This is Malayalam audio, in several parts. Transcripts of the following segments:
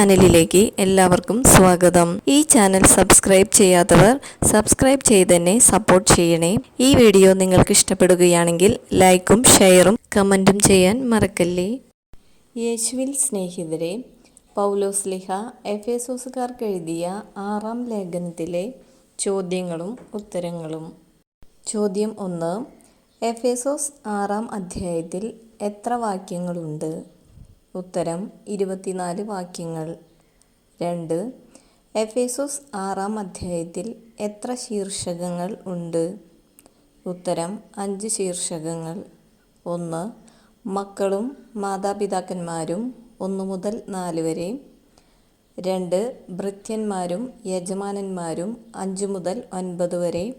ചാനലിലേക്ക് എല്ലാവർക്കും സ്വാഗതം. ഈ ചാനൽ സബ്സ്ക്രൈബ് ചെയ്യാത്തവർ സബ്സ്ക്രൈബ് ചെയ്ത് തന്നെ സപ്പോർട്ട് ചെയ്യണേ. ഈ വീഡിയോ നിങ്ങൾക്ക് ഇഷ്ടപ്പെടുകയാണെങ്കിൽ ലൈക്കും ഷെയറും കമന്റും ചെയ്യാൻ മറക്കല്ലേ. യേശുവിൽ സ്നേഹിതരെ പൗലോസ്ലിഹ എഫേസോസുകാർക്ക് എഴുതിയ ആറാം ലേഖനത്തിലെ ചോദ്യങ്ങളും ഉത്തരങ്ങളും. ചോദ്യം ഒന്ന് എഫേസോസ് ആറാം അധ്യായത്തിൽ എത്ര വാക്യങ്ങളുണ്ട്? ഉത്തരം ഇരുപത്തിനാല് വാക്യങ്ങൾ. രണ്ട് എഫേസോസ് ആറാം അധ്യായത്തിൽ എത്ര ശീർഷകങ്ങൾ ഉണ്ട്? ഉത്തരം അഞ്ച് ശീർഷകങ്ങൾ. ഒന്ന് മക്കളും മാതാപിതാക്കന്മാരും ഒന്ന് മുതൽ നാല് വരെ. രണ്ട് ഭൃത്യന്മാരും യജമാനന്മാരും അഞ്ച് മുതൽ ഒൻപത് വരെ.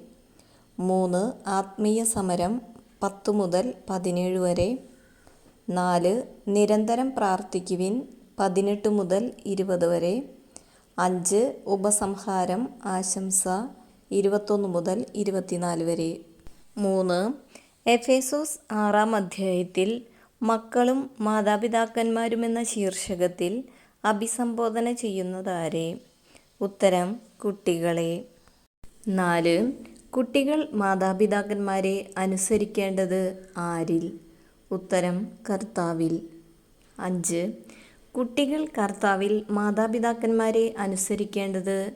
മൂന്ന് ആത്മീയ സമരം പത്ത് മുതൽ പതിനേഴ് വരെ. നാല് നിരന്തരം പ്രാർത്ഥിക്കുവിൻ പതിനെട്ട് മുതൽ ഇരുപത് വരെ. അഞ്ച് ഉപസംഹാരം ആശംസ ഇരുപത്തൊന്ന് മുതൽ ഇരുപത്തിനാല് വരെ. മൂന്ന് എഫേസോസ് ആറാം അധ്യായത്തിൽ മക്കളും മാതാപിതാക്കന്മാരുമെന്ന ശീർഷകത്തിൽ അഭിസംബോധന ചെയ്യുന്നതാരെ? ഉത്തരം കുട്ടികളെ. നാല് കുട്ടികൾ മാതാപിതാക്കന്മാരെ അനുസരിക്കേണ്ടത് ആരിൽ? ഉത്തരം കർത്താവിൽ. അഞ്ച്. കുട്ടികൾ കർത്താവിൽ മാതാപിതാക്കന്മാരെ അനുസരിക്കേണ്ടത്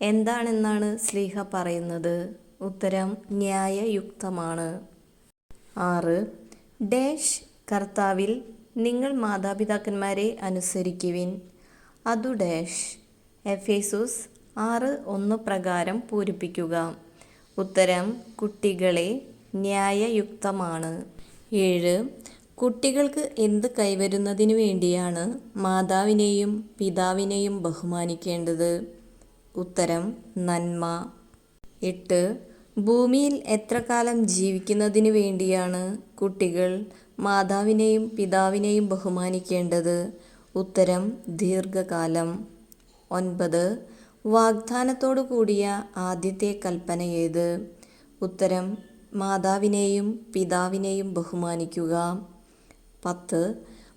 എന്താണെന്നാണ് സ്ലീഹ പറയുന്നത്? ഉത്തരം ന്യായയുക്തമാണ്. ആറ്. ഡാഷ് കർത്താവിൽ നിങ്ങൾ മാതാപിതാക്കന്മാരെ അനുസരിക്കുവിൻ. അതു ഡാഷ്. എഫേസൂസ് ആറ് ഒന്ന് പ്രകാരം പൂരിപ്പിക്കുക. ഉത്തരം കുട്ടികളെ ന്യായയുക്തമാണ്. ഏഴ്. കുട്ടികൾക്ക് എന്ത് കൈവരുന്നതിനു വേണ്ടിയാണ് മാതാവിനെയും പിതാവിനെയും ബഹുമാനിക്കേണ്ടത്? ഉത്തരം നന്മ. എട്ട്. ഭൂമിയിൽ എത്ര കാലം ജീവിക്കുന്നതിന് വേണ്ടിയാണ് കുട്ടികൾ മാതാവിനെയും പിതാവിനെയും ബഹുമാനിക്കേണ്ടത്? ഉത്തരം ദീർഘകാലം. ഒൻപത്. വാഗ്ദാനത്തോടു കൂടിയ ആദ്യത്തെ കൽപ്പന ഏത്? ഉത്തരം മാതാവിനെയും പിതാവിനെയും ബഹുമാനിക്കുക. പത്ത്.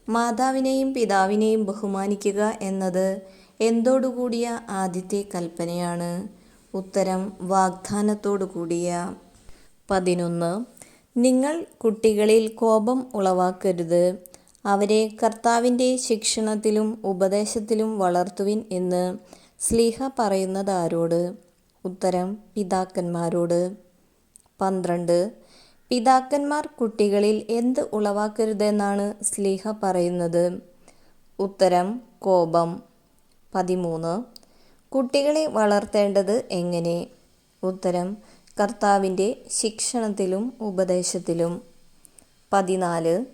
മാതാവിനെയും പിതാവിനെയും ബഹുമാനിക്കുക എന്നത് എന്തോടുകൂടിയ ആദ്യത്തെ കൽപ്പനയാണ്. ഉത്തരം വാഗ്ദാനത്തോടു കൂടിയ. പതിനൊന്ന്. നിങ്ങൾ കുട്ടികളിൽ കോപം ഉളവാക്കരുത്. അവരെ കർത്താവിന്റെ ശിക്ഷണത്തിലും ഉപദേശത്തിലും വളർത്തുവിൻ എന്ന് സ്ലീഹ പറയുന്നതാരോട്. ഉത്തരം പിതാക്കന്മാരോട്. പന്ത്രണ്ട്. പിതാക്കന്മാർ കുട്ടികളിൽ എന്ത് ഉളവാക്കരുതെന്നാണ് സ്ലീഹ പറയുന്നത്? ഉത്തരം കോപം. പതിമൂന്ന്. കുട്ടികളെ വളർത്തേണ്ടത് എങ്ങനെ? ഉത്തരം കർത്താവിന്റെ ശിക്ഷണത്തിലും ഉപദേശത്തിലും. പതിനാല്.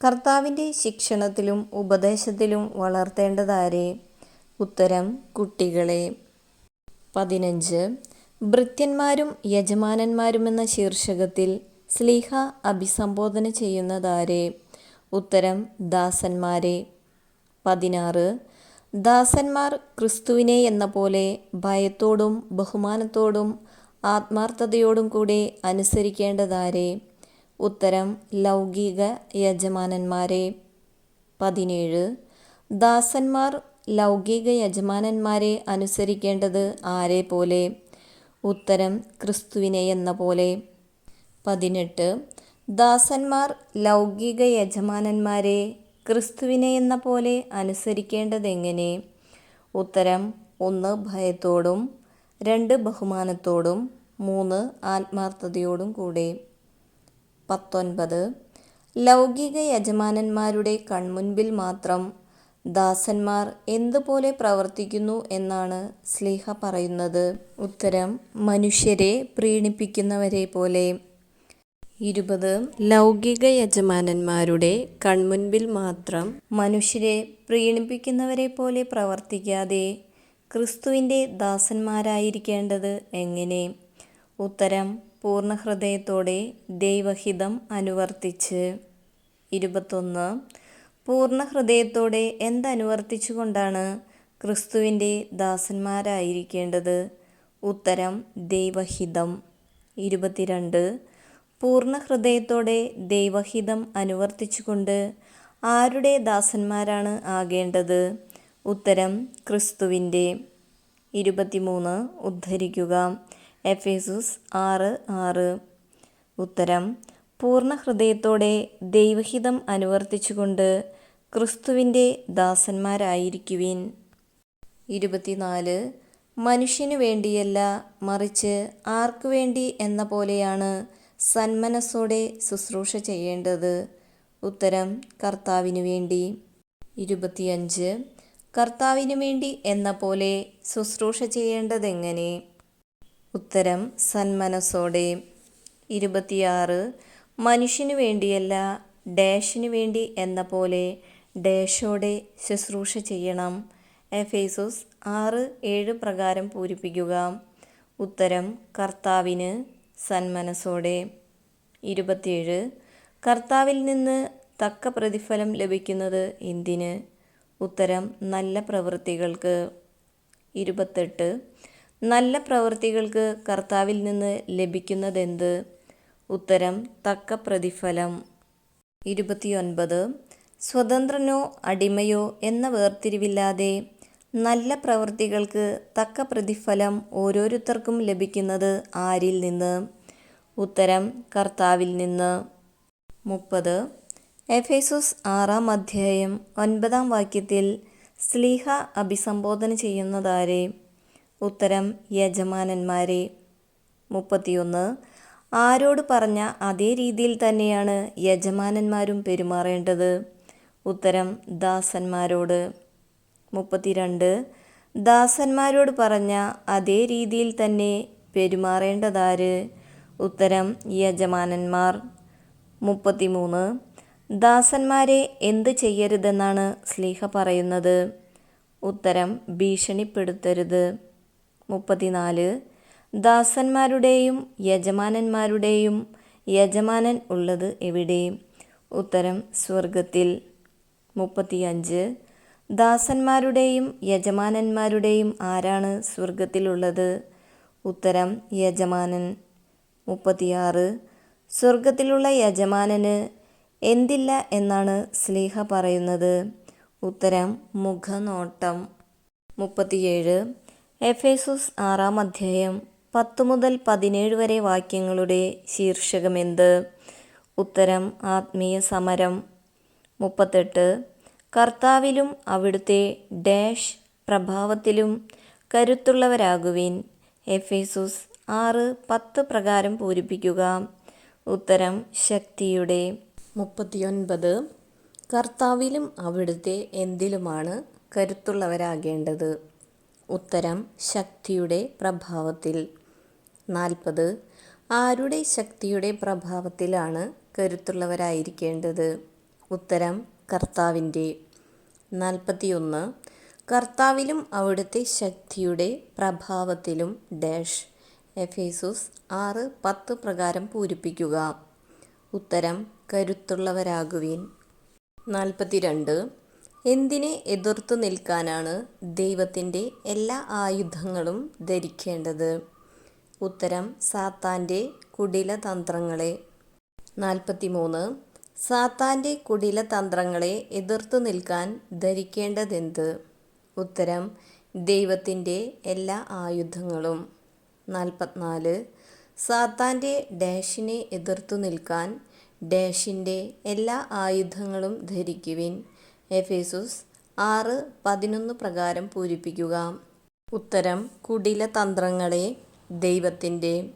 കർത്താവിന്റെ ശിക്ഷണത്തിലും ഉപദേശത്തിലും വളർത്തേണ്ടതാരെ? ഉത്തരം കുട്ടികളെ. പതിനഞ്ച്. ഭൃത്യന്മാരും യജമാനന്മാരുമെന്ന ശീർഷകത്തിൽ സ്ലീഹ അഭിസംബോധന ചെയ്യുന്നതാരെ? ഉത്തരം ദാസന്മാരെ. പതിനാറ്. ദാസന്മാർ ക്രിസ്തുവിനെ എന്ന പോലെ ഭയത്തോടും ബഹുമാനത്തോടും ആത്മാർത്ഥതയോടും കൂടെ അനുസരിക്കേണ്ടതാരെ? ഉത്തരം ലൗകിക യജമാനന്മാരെ. പതിനേഴ്. ദാസന്മാർ ലൗകിക യജമാനന്മാരെ അനുസരിക്കേണ്ടത് ആരെ പോലെ? ഉത്തരം ക്രിസ്തുവിനെ എന്ന പോലെ. പതിനെട്ട്. ദാസന്മാർ ലൗകിക യജമാനന്മാരെ ക്രിസ്തുവിനെ എന്ന പോലെ അനുസരിക്കേണ്ടതെങ്ങനെ? ഉത്തരം ഒന്ന് ഭയത്തോടും രണ്ട് ബഹുമാനത്തോടും മൂന്ന് ആത്മാർത്ഥതയോടും കൂടെ. പത്തൊൻപത്. ലൗകിക യജമാനന്മാരുടെ കൺമുൻപിൽ മാത്രം ദാസന്മാർ എന്തുപോലെ പ്രവർത്തിക്കുന്നു എന്നാണ് സ്ലീഹ പറയുന്നത്. ഉത്തരം മനുഷ്യരെ പ്രീണിപ്പിക്കുന്നവരെ പോലെ. ഇരുപത് ലൗകിക യജമാനന്മാരുടെ കൺമുൻപിൽ മാത്രം മനുഷ്യരെ പ്രീണിപ്പിക്കുന്നവരെ പോലെ പ്രവർത്തിക്കാതെ ക്രിസ്തുവിന്റെ ദാസന്മാരായിരിക്കേണ്ടത് എങ്ങനെ? ഉത്തരം പൂർണ ഹൃദയത്തോടെ ദൈവഹിതം അനുവർത്തിച്ച്. ഇരുപത്തൊന്ന് പൂർണ ഹൃദയത്തോടെ എന്തനുവർത്തിച്ചുകൊണ്ടാണ് ക്രിസ്തുവിന്റെ ദാസന്മാരായിരിക്കേണ്ടത്? ഉത്തരം ദൈവഹിതം. ഇരുപത്തിരണ്ട്. പൂർണ ഹൃദയത്തോടെ ദൈവഹിതം അനുവർത്തിച്ചുകൊണ്ട് ആരുടെ ദാസന്മാരാണ് ആകേണ്ടത്? ഉത്തരം ക്രിസ്തുവിന്റെ. ഇരുപത്തിമൂന്ന്. ഉദ്ധരിക്കുക. എഫേസുസ് ആറ് ആറ്. ഉത്തരം പൂർണ ഹൃദയത്തോടെ ദൈവഹിതം അനുവർത്തിച്ചുകൊണ്ട് ക്രിസ്തുവിന്റെ ദാസന്മാരായിരിക്കുവിൻ. ഇരുപത്തിനാല്. മനുഷ്യനു വേണ്ടിയല്ല മറിച്ച് ആർക്കു വേണ്ടി എന്ന പോലെയാണ് സന്മനസ്സോടെ ശുശ്രൂഷ ചെയ്യേണ്ടത്. ഉത്തരം കർത്താവിനു വേണ്ടി. ഇരുപത്തിയഞ്ച്. കർത്താവിനു വേണ്ടി എന്ന പോലെ ശുശ്രൂഷ ചെയ്യേണ്ടതെങ്ങനെ? ഉത്തരം സന്മനസ്സോടെ. ഇരുപത്തിയാറ്. മനുഷ്യനു വേണ്ടിയല്ല ഡാഷിനു വേണ്ടി എന്ന പോലെ ഡാഷോടെ ശുശ്രൂഷ ചെയ്യണം. എഫേസോസ് ആറ് ഏഴ് പ്രകാരം പൂരിപ്പിക്കുക. ഉത്തരം കർത്താവിന് സന്മനസ്സോടെ. ഇരുപത്തിയേഴ് കർത്താവിൽ നിന്ന് തക്ക പ്രതിഫലം ലഭിക്കുന്നത് എന്തിന്? ഉത്തരം നല്ല പ്രവൃത്തികൾക്ക്. ഇരുപത്തെട്ട് നല്ല പ്രവൃത്തികൾക്ക് കർത്താവിൽ നിന്ന് ലഭിക്കുന്നതെന്ത്? ഉത്തരം തക്ക പ്രതിഫലം. ഇരുപത്തിയൊൻപത്. സ്വതന്ത്രനോ അടിമയോ എന്ന വേർതിരിവില്ലാതെ നല്ല പ്രവൃത്തികൾക്ക് തക്ക പ്രതിഫലം ഓരോരുത്തർക്കും ലഭിക്കുന്നത് ആരിൽ നിന്ന്? ഉത്തരം കർത്താവിൽ നിന്ന്. മുപ്പത്. എഫേസുസ് ആറാം അധ്യായം ഒൻപതാം വാക്യത്തിൽ സ്ലീഹ അഭിസംബോധന ചെയ്യുന്നതാരെ? ഉത്തരം യജമാനന്മാരെ. മുപ്പത്തിയൊന്ന്. ആരോട് പറഞ്ഞ അതേ രീതിയിൽ തന്നെയാണ് യജമാനന്മാരും പെരുമാറേണ്ടത്? ഉത്തരം ദാസന്മാരോട്. മുപ്പത്തിരണ്ട്. ദാസന്മാരോട് പറഞ്ഞ അതേ രീതിയിൽ തന്നെ പെരുമാറേണ്ടതാര്? ഉത്തരം യജമാനന്മാർ. മുപ്പത്തിമൂന്ന്. ദാസന്മാരെ എന്ത് ചെയ്യരുതെന്നാണ് സ്ലീഹ പറയുന്നത്? ഉത്തരം ഭീഷണിപ്പെടുത്തരുത്. മുപ്പത്തിനാല്. ദാസന്മാരുടെയും യജമാനന്മാരുടെയും യജമാനൻ ഉള്ളത് എവിടെ? ഉത്തരം സ്വർഗത്തിൽ മുപ്പത്തിയഞ്ച്. ദാസന്മാരുടെയും യജമാനന്മാരുടെയും ആരാണ് സ്വർഗത്തിലുള്ളത് ഉത്തരം യജമാനൻ. മുപ്പത്തിയാറ്. സ്വർഗത്തിലുള്ള യജമാനന് എന്തില്ല എന്നാണ് സ്ലീഹ പറയുന്നത്? ഉത്തരം മുഖനോട്ടം. മുപ്പത്തിയേഴ്. എഫേസുസ് ആറാം അധ്യായം. പത്ത് മുതൽ പതിനേഴ് വരെ വാക്യങ്ങളുടെ ശീർഷകമെന്ത്? ഉത്തരം ആത്മീയ സമരം. മുപ്പത്തെട്ട് കർത്താവിലും അവിടുത്തെ ഡാഷ് പ്രഭാവത്തിലും കരുത്തുള്ളവരാകുവിൻ. എഫേസുസ് ആറ് പത്ത് പ്രകാരം പൂരിപ്പിക്കുക. ഉത്തരം ശക്തിയുടെ. മുപ്പത്തിയൊൻപത് കർത്താവിലും അവിടുത്തെ എന്തിലുമാണ് കരുത്തുള്ളവരാകേണ്ടത്? ഉത്തരം ശക്തിയുടെ പ്രഭാവത്തിൽ. നാൽപ്പത് ആരുടെ ശക്തിയുടെ പ്രഭാവത്തിലാണ് കരുത്തുള്ളവരായിരിക്കേണ്ടത്? ഉത്തരം കർത്താവിന്റെ. നാൽപ്പത്തിയൊന്ന് കർത്താവിലും അവിടുത്തെ ശക്തിയുടെ പ്രഭാവത്തിലും ഡാഷ്. എഫേസുസ് ആറ് പത്ത് പ്രകാരം പൂരിപ്പിക്കുക. ഉത്തരം കരുത്തുള്ളവരാകുവിൻ. നാൽപ്പത്തിരണ്ട് എന്തിനെ എതിർത്തു നിൽക്കാനാണ് ദൈവത്തിന്റെ എല്ലാ ആയുധങ്ങളും ധരിക്കേണ്ടത്? ഉത്തരം സാത്താന്റെ കുടിലതന്ത്രങ്ങളെ. നാൽപ്പത്തിമൂന്ന്. സാത്താന്റെ കുടിലതന്ത്രങ്ങളെ എതിർത്തു നിൽക്കാൻ ധരിക്കേണ്ടതെന്ത്? ഉത്തരം ദൈവത്തിന്റെ എല്ലാ ആയുധങ്ങളും. നാൽപ്പത്തിനാല്. സാത്താന്റെ ഡാഷിനെ എതിർത്തു നിൽക്കാൻ ഡാഷിന്റെ എല്ലാ ആയുധങ്ങളും ധരിക്കുവിൻ. എഫേസുസ് ആറ് പതിനൊന്ന് പ്രകാരം പൂരിപ്പിക്കുക. ഉത്തരം കുടില തന്ത്രങ്ങളെ ദൈവത്തിന്റെ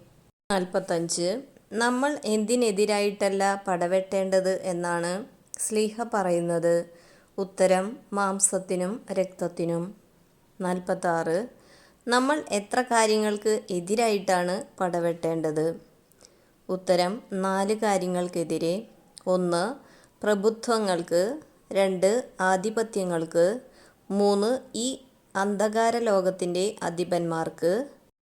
നാൽപ്പത്തഞ്ച്. നമ്മൾ എന്തിനെതിരായിട്ടല്ല പടവെട്ടേണ്ടത് എന്നാണ് സ്ലീഹ പറയുന്നത്. ഉത്തരം മാംസത്തിനും രക്തത്തിനും. നാൽപ്പത്താറ്. നമ്മൾ എത്ര കാര്യങ്ങൾക്ക് എതിരായിട്ടാണ് പടവെട്ടേണ്ടത്? ഉത്തരം നാല് കാര്യങ്ങൾക്കെതിരെ. ഒന്ന് പ്രഭുത്വങ്ങൾക്ക്. രണ്ട് ആധിപത്യങ്ങൾക്ക്. മൂന്ന് ഈ അന്ധകാര ലോകത്തിന്റെ അധിപന്മാർക്ക്.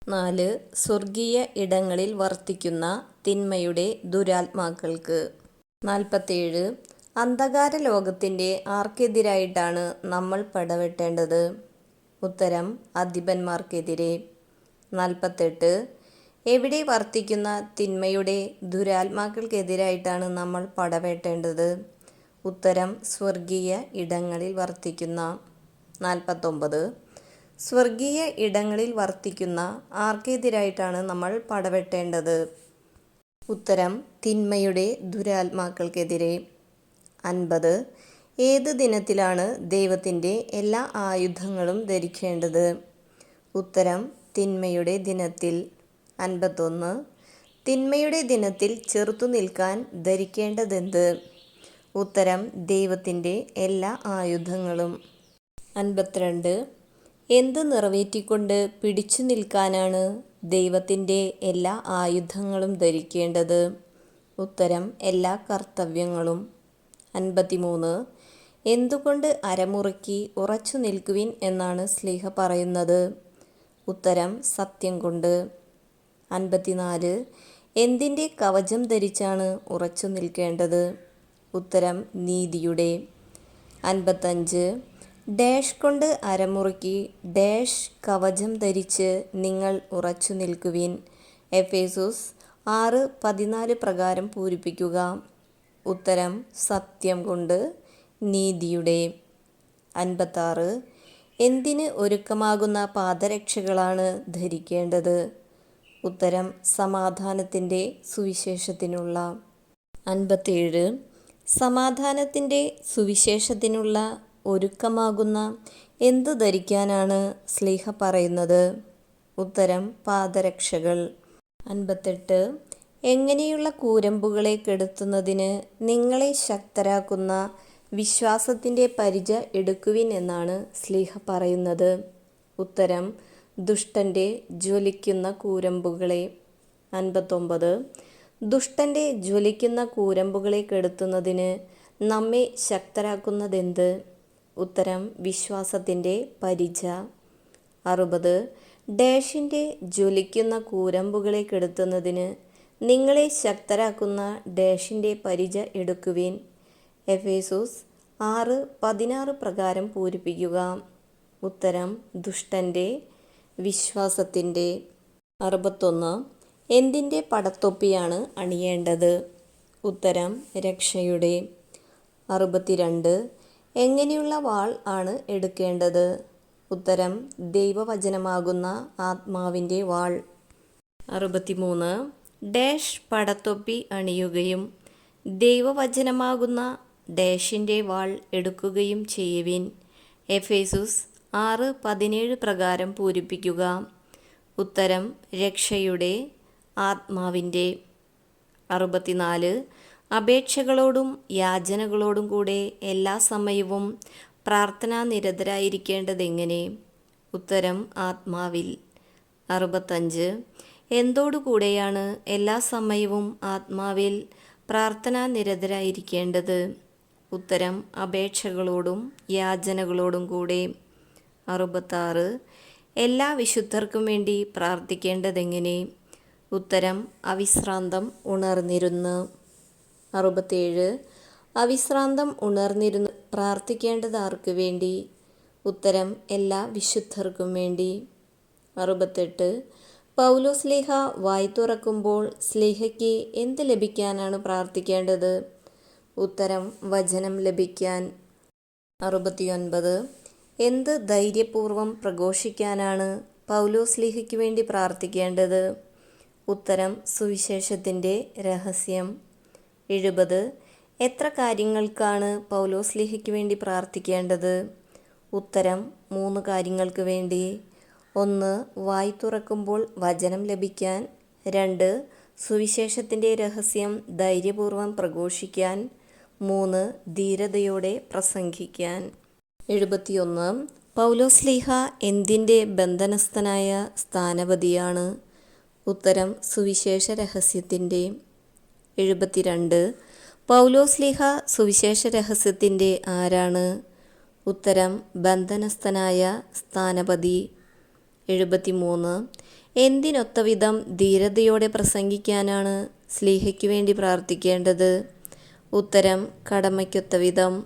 നാല് സ്വർഗീയ ഇടങ്ങളിൽ വർത്തിക്കുന്ന തിന്മയുടെ ദുരാത്മാക്കൾക്ക്. നാൽപ്പത്തേഴ് അന്ധകാര ലോകത്തിന്റെ ആർക്കെതിരായിട്ടാണ് നമ്മൾ പടവെട്ടേണ്ടത്? ഉത്തരം അധിപന്മാർക്കെതിരെ. നാൽപ്പത്തെട്ട് എവിടെ വർത്തിക്കുന്ന തിന്മയുടെ ദുരാത്മാക്കൾക്കെതിരായിട്ടാണ് നമ്മൾ പടവെട്ടേണ്ടത്? ഉത്തരം സ്വർഗീയ ഇടങ്ങളിൽ വർത്തിക്കുന്ന. നാൽപ്പത്തൊമ്പത് സ്വർഗീയ ഇടങ്ങളിൽ വർത്തിക്കുന്ന ആർക്കെതിരായിട്ടാണ് നമ്മൾ പടവെട്ടേണ്ടത്? ഉത്തരം തിന്മയുടെ ദുരാത്മാക്കൾക്കെതിരെ. അൻപത്. ഏത് ദിനത്തിലാണ് ദൈവത്തിന്റെ എല്ലാ ആയുധങ്ങളും ധരിക്കേണ്ടത്? ഉത്തരം തിന്മയുടെ ദിനത്തിൽ. അൻപത്തൊന്ന്. തിന്മയുടെ ദിനത്തിൽ ചെറുത്തു നിൽക്കാൻ ധരിക്കേണ്ടതെന്ത്? ഉത്തരം ദൈവത്തിന്റെ എല്ലാ ആയുധങ്ങളും. അൻപത്തിരണ്ട്. എന്ത് നിറവേറ്റിക്കൊണ്ട് പിടിച്ചു നിൽക്കാനാണ് ദൈവത്തിന്റെ എല്ലാ ആയുധങ്ങളും ധരിക്കേണ്ടത്? ഉത്തരം എല്ലാ കർത്തവ്യങ്ങളും. അൻപത്തിമൂന്ന്. എന്തുകൊണ്ട് അരമുറുക്കി ഉറച്ചു നിൽക്കുവിൻ എന്നാണ് സ്ലീഹ പറയുന്നത്? ഉത്തരം സത്യം കൊണ്ട്. അൻപത്തിനാല്. എന്തിന്റെ കവചം ധരിച്ചാണ് ഉറച്ചു നിൽക്കേണ്ടത്? ഉത്തരം നീതിയുടെ. അൻപത്തഞ്ച്. ഡാഷ് കൊണ്ട് അരമുറുക്കി ഡാഷ് കവചം ധരിച്ച് നിങ്ങൾ ഉറച്ചു നിൽക്കുവിൻ. എഫേസൂസ് ആറ് പതിനാല് പ്രകാരം പൂരിപ്പിക്കുക. ഉത്തരം സത്യം കൊണ്ട് നീതിയുടെ. അൻപത്താറ്. എന്തിന് ഒരുക്കമാകുന്ന പാദരക്ഷകളാണ് ധരിക്കേണ്ടത്? ഉത്തരം സമാധാനത്തിന്റെ സുവിശേഷത്തിനുള്ള. അൻപത്തേഴ്. സമാധാനത്തിന്റെ സുവിശേഷത്തിനുള്ള ഒരുക്കമാകുന്ന എന്തു ധരിക്കാനാണ് സ്ലീഹ പറയുന്നത്? ഉത്തരം പാദരക്ഷകൾ. അൻപത്തെട്ട്. എങ്ങനെയുള്ള കൂരമ്പുകളെ കെടുത്തുന്നതിന് നിങ്ങളെ ശക്തരാക്കുന്ന വിശ്വാസത്തിന്റെ പരിച എടുക്കുവിൻ എന്നാണ് സ്ലീഹ പറയുന്നത്. ഉത്തരം ദുഷ്ടന്റെ ജ്വലിക്കുന്ന കൂരമ്പുകളെ. അൻപത്തൊമ്പത്. ദുഷ്ടന്റെ ജ്വലിക്കുന്ന കൂരമ്പുകളെ കെടുത്തുന്നതിന് നമ്മെ ശക്തരാക്കുന്നതെന്ത്? ഉത്തരം വിശ്വാസത്തിന്റെ പരിച. അറുപത്. ഡാഷിന്റെ ജ്വലിക്കുന്ന കൂരമ്പുകളെ കെടുത്തുന്നതിന് നിങ്ങളെ ശക്തരാക്കുന്ന ഡാഷിന്റെ പരിച എടുക്കുവിൻ. എഫേസൂസ് ആറ് പതിനാറ് പ്രകാരം പൂരിപ്പിക്കുക. ഉത്തരം ദുഷ്ടന്റെ വിശ്വാസത്തിന്റെ. അറുപത്തൊന്ന്. എന്തിന്റെ പടത്തൊപ്പിയാണ് അണിയേണ്ടത്? ഉത്തരം രക്ഷയുടെ. അറുപത്തിരണ്ട്. എങ്ങനെയുള്ള വാൾ ആണ് എടുക്കേണ്ടത്? ഉത്തരം ദൈവവചനമാകുന്ന ആത്മാവിന്റെ വാൾ. അറുപത്തിമൂന്ന്. ഡാഷ് പടത്തൊപ്പി അണിയുകയും ദൈവവചനമാകുന്ന ഡാഷിന്റെ വാൾ എടുക്കുകയും ചെയ്യുവിൻ. എഫേസുസ് ആറ് പതിനേഴ് പ്രകാരം പൂരിപ്പിക്കുക. ഉത്തരം രക്ഷയുടെ ആത്മാവിന്റെ. അറുപത്തിനാല്. അപേക്ഷകളോടും യാചനകളോടും കൂടെ എല്ലാ സമയവും പ്രാർത്ഥനാ നിരതരായിരിക്കേണ്ടതെങ്ങനെ? ഉത്തരം ആത്മാവിൽ. അറുപത്തഞ്ച്. എന്തോടുകൂടെയാണ് എല്ലാ സമയവും ആത്മാവിൽ പ്രാർത്ഥനാ നിരതരായിരിക്കേണ്ടത്? ഉത്തരം അപേക്ഷകളോടും യാചനകളോടും കൂടെ. അറുപത്താറ്. എല്ലാ വിശുദ്ധർക്കും വേണ്ടി പ്രാർത്ഥിക്കേണ്ടതെങ്ങനെ? ഉത്തരം അവിശ്രാന്തം ഉണർന്നിരുന്ന്. അറുപത്തേഴ്. അവിശ്രാന്തം ഉണർന്നിരുന്ന്. പ്രാർത്ഥിക്കേണ്ടത് ആർക്ക് വേണ്ടി? ഉത്തരം എല്ലാ വിശുദ്ധർക്കും വേണ്ടി. അറുപത്തെട്ട്. പൗലോ സ്ലേഹ വായി തുറക്കുമ്പോൾ സ്ലേഹയ്ക്ക് എന്ത് ലഭിക്കാനാണ് പ്രാർത്ഥിക്കേണ്ടത്? ഉത്തരം വചനം ലഭിക്കാൻ. അറുപത്തിയൊൻപത്. എന്ത് ധൈര്യപൂർവം പ്രഘോഷിക്കാനാണ് പൗലോ സ്ലേഹയ്ക്ക് വേണ്ടി പ്രാർത്ഥിക്കേണ്ടത്? ഉത്തരം സുവിശേഷത്തിന്റെ രഹസ്യം. എഴുപത്. എത്ര കാര്യങ്ങൾക്കാണ് പൗലോസ് ലിഹയ്ക്ക് വേണ്ടി പ്രാർത്ഥിക്കേണ്ടത്? ഉത്തരം മൂന്ന് കാര്യങ്ങൾക്ക് വേണ്ടി. ഒന്ന് വായി തുറക്കുമ്പോൾ വചനം ലഭിക്കാൻ. രണ്ട് സുവിശേഷത്തിന്റെ രഹസ്യം ധൈര്യപൂർവം പ്രഘോഷിക്കാൻ. മൂന്ന് ധീരതയോടെ പ്രസംഗിക്കാൻ. എഴുപത്തിയൊന്ന് പൗലോസ് ലീഹ എന്തിന്റെ ബന്ധനസ്ഥനായ സ്ഥാനപതിയാണ്? ഉത്തരം സുവിശേഷ രഹസ്യത്തിന്റെ. എഴുപത്തിരണ്ട്. പൗലോസ്ലിഹ സുവിശേഷ രഹസ്യത്തിന്റെ ആരാണ്? ഉത്തരം ബന്ധനസ്ഥനായ സ്ഥാനപതി. എഴുപത്തിമൂന്ന്. എന്തിനൊത്തവിധം ധീരതയോടെ പ്രസംഗിക്കാനാണ് സ്ലീഹയ്ക്കു വേണ്ടി പ്രാർത്ഥിക്കേണ്ടത്? ഉത്തരം കടമയ്ക്കൊത്തവിധം.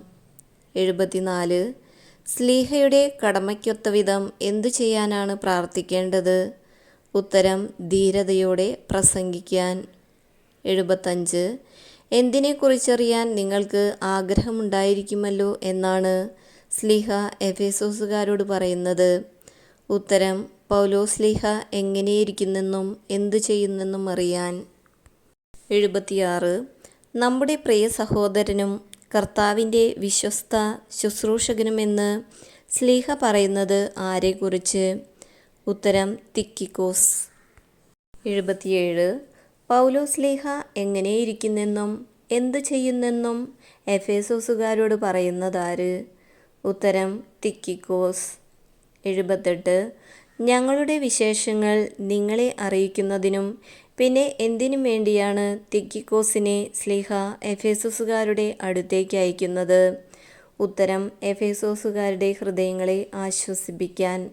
എഴുപത്തിനാല്. സ്ലീഹയുടെ കടമയ്ക്കൊത്തവിധം എന്തു ചെയ്യാനാണ് പ്രാർത്ഥിക്കേണ്ടത്? ഉത്തരം ധീരതയോടെ പ്രസംഗിക്കാൻ. എഴുപത്തഞ്ച്. എന്തിനെക്കുറിച്ചറിയാൻ നിങ്ങൾക്ക് ആഗ്രഹമുണ്ടായിരിക്കുമല്ലോ എന്നാണ് സ്ലിഹ എഫേസോസുകാരോട് പറയുന്നത്. ഉത്തരം പൗലോസ്ലിഹ എങ്ങനെയിരിക്കുന്നെന്നും എന്തു ചെയ്യുന്നെന്നും അറിയാൻ. എഴുപത്തിയാറ്. നമ്മുടെ പ്രിയ സഹോദരനും കർത്താവിന്റെ വിശ്വസ്ത ശുശ്രൂഷകനുമെന്ന് സ്ലീഹ പറയുന്നത് ആരെക്കുറിച്ച്? ഉത്തരം തിക്കിക്കോസ്. എഴുപത്തിയേഴ്. പൗലോസ്ലീഹ എങ്ങനെയിരിക്കുന്നെന്നും എന്തു ചെയ്യുന്നെന്നും എഫേസോസുകാരോട് പറയുന്നതാര്? ഉത്തരം തിക്കിക്കോസ്. എഴുപത്തെട്ട്. ഞങ്ങളുടെ വിശേഷങ്ങൾ നിങ്ങളെ അറിയിക്കുന്നതിനും പിന്നെ എന്തിനും വേണ്ടിയാണ് തിക്കിക്കോസിനെ സ്ലീഹ എഫേസോസുകാരുടെ അടുത്തേക്ക് അയക്കുന്നത്? ഉത്തരം എഫേസോസുകാരുടെ ഹൃദയങ്ങളെ ആശ്വസിപ്പിക്കാൻ.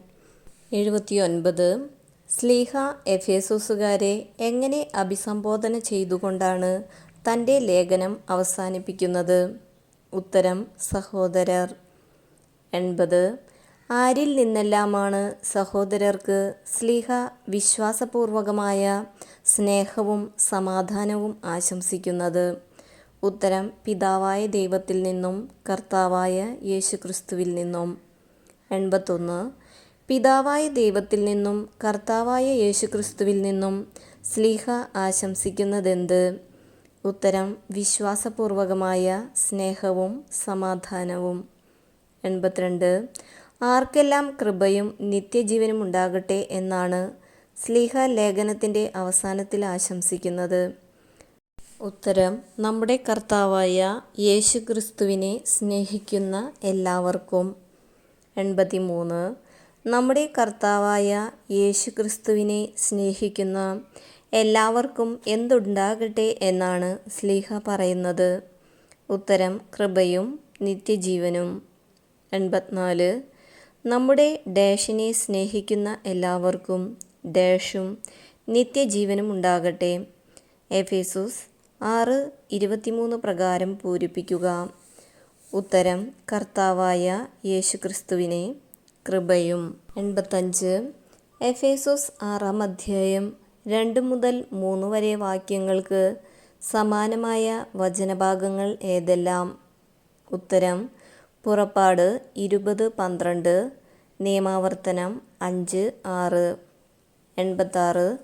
എഴുപത്തിയൊൻപത്. സ്ലീഹ എഫേസോസുകാരെ എങ്ങനെ അഭിസംബോധന ചെയ്തുകൊണ്ടാണ് തന്റെ ലേഖനം അവസാനിപ്പിക്കുന്നത്? ഉത്തരം സഹോദരർ. എൺപത്. ആരിൽ നിന്നെല്ലാമാണ് സഹോദരർക്ക് സ്ലീഹ വിശ്വാസപൂർവകമായ സ്നേഹവും സമാധാനവും ആശംസിക്കുന്നത്? ഉത്തരം പിതാവായ ദൈവത്തിൽ നിന്നും കർത്താവായ യേശുക്രിസ്തുവിൽ നിന്നും. എൺപത്തൊന്ന്. പിതാവായ ദൈവത്തിൽ നിന്നും കർത്താവായ യേശുക്രിസ്തുവിൽ നിന്നും സ്ലീഹ ആശംസിക്കുന്നതെന്ത്? ഉത്തരം വിശ്വാസപൂർവകമായ സ്നേഹവും സമാധാനവും. എൺപത്തിരണ്ട്. ആർക്കെല്ലാം കൃപയും നിത്യജീവനും ഉണ്ടാകട്ടെ എന്നാണ് സ്ലീഹ ലേഖനത്തിന്റെ അവസാനത്തിൽ ആശംസിക്കുന്നത്? ഉത്തരം നമ്മുടെ കർത്താവായ യേശുക്രിസ്തുവിനെ സ്നേഹിക്കുന്ന എല്ലാവർക്കും. എൺപത്തിമൂന്ന്. നമ്മുടെ കർത്താവായ യേശു ക്രിസ്തുവിനെ സ്നേഹിക്കുന്ന എല്ലാവർക്കും എന്തുണ്ടാകട്ടെ എന്നാണ് സ്ലീഹ പറയുന്നത്. ഉത്തരം കൃപയും നിത്യജീവനും. എൺപത്തിനാല് നമ്മുടെ ഡാഷിനെ സ്നേഹിക്കുന്ന എല്ലാവർക്കും ഡാഷും നിത്യജീവനും ഉണ്ടാകട്ടെ. എഫേസൂസ് ആറ് ഇരുപത്തിമൂന്ന് പ്രകാരം പൂരിപ്പിക്കുക. ഉത്തരം കർത്താവായ യേശുക്രിസ്തുവിനെ കൃപയും. എൺപത്തഞ്ച്. എഫേസോസ് ആറാം അധ്യായം രണ്ട് മുതൽ മൂന്ന് വരെ വാക്യങ്ങൾക്ക് സമാനമായ വചനഭാഗങ്ങൾ ഏതെല്ലാം? ഉത്തരം പുറപ്പാട് ഇരുപത് പന്ത്രണ്ട് നിയമാവർത്തനം അഞ്ച് ആറ്. എൺപത്താറ്.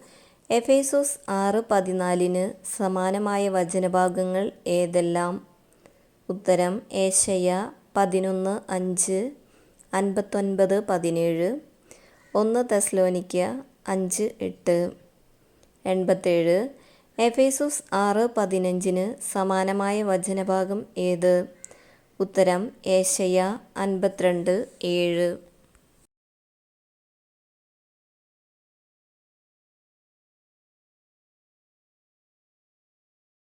എഫേസോസ് ആറ് പതിനാലിന് സമാനമായ വചനഭാഗങ്ങൾ ഏതെല്ലാം? ഉത്തരം ഏഷയ പതിനൊന്ന് അഞ്ച് അൻപത്തൊൻപത് പതിനേഴ് ഒന്ന് തെസ്ലോനിക്ക അഞ്ച് എട്ട് എൺപത്തേഴ്. എഫേസുസ് ആറ് പതിനഞ്ചിന് സമാനമായ വചനഭാഗം ഏത്? ഉത്തരം ഏഷയ അൻപത്തിരണ്ട് ഏഴ്.